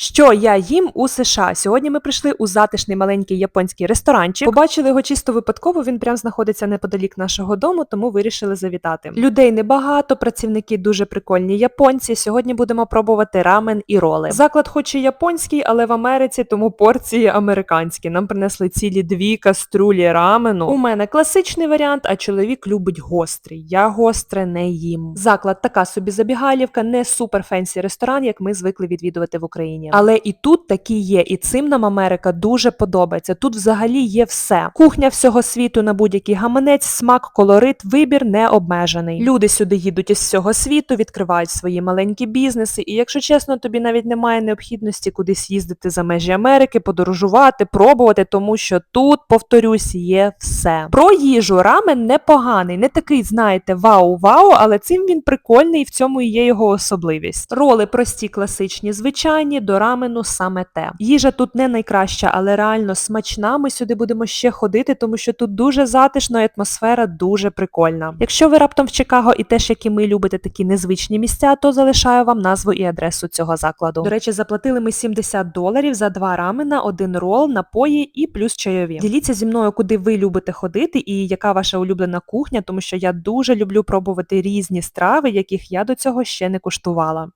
Що я їм у США? Сьогодні ми прийшли у затишний маленький японський ресторанчик. Побачили його чисто випадково. Він прям знаходиться неподалік нашого дому, тому вирішили завітати. Людей небагато, працівники дуже прикольні японці. Сьогодні будемо пробувати рамен і роли. Заклад, хоч і японський, але в Америці, тому порції американські. Нам принесли цілі дві каструлі рамену. У мене класичний варіант, а чоловік любить гострий. Я гостре не їм. Заклад така собі забігалівка, не супер фенсі ресторан, як ми звикли відвідувати в Україні. Але і тут такі є, і цим нам Америка дуже подобається. Тут взагалі є все. Кухня всього світу на будь-який гаманець, смак, колорит, вибір не обмежений. Люди сюди їдуть із всього світу, відкривають свої маленькі бізнеси. І якщо чесно, тобі навіть немає необхідності кудись їздити за межі Америки, подорожувати, пробувати, тому що тут, повторюсь, є все. Про їжу рамен непоганий, не такий, знаєте, вау-вау, але цим він прикольний і в цьому і є його особливість. Роли прості, класичні, звичайні, рамену саме те. Їжа тут не найкраща, але реально смачна. Ми сюди будемо ще ходити, тому що тут дуже затишно і атмосфера дуже прикольна. Якщо ви раптом в Чикаго і теж, як і ми любите такі незвичні місця, то залишаю вам назву і адресу цього закладу. До речі, заплатили ми 70 доларів за два рамена, один рол, напої і плюс чайові. Діліться зі мною, куди ви любите ходити і яка ваша улюблена кухня, тому що я дуже люблю пробувати різні страви, яких я до цього ще не куштувала.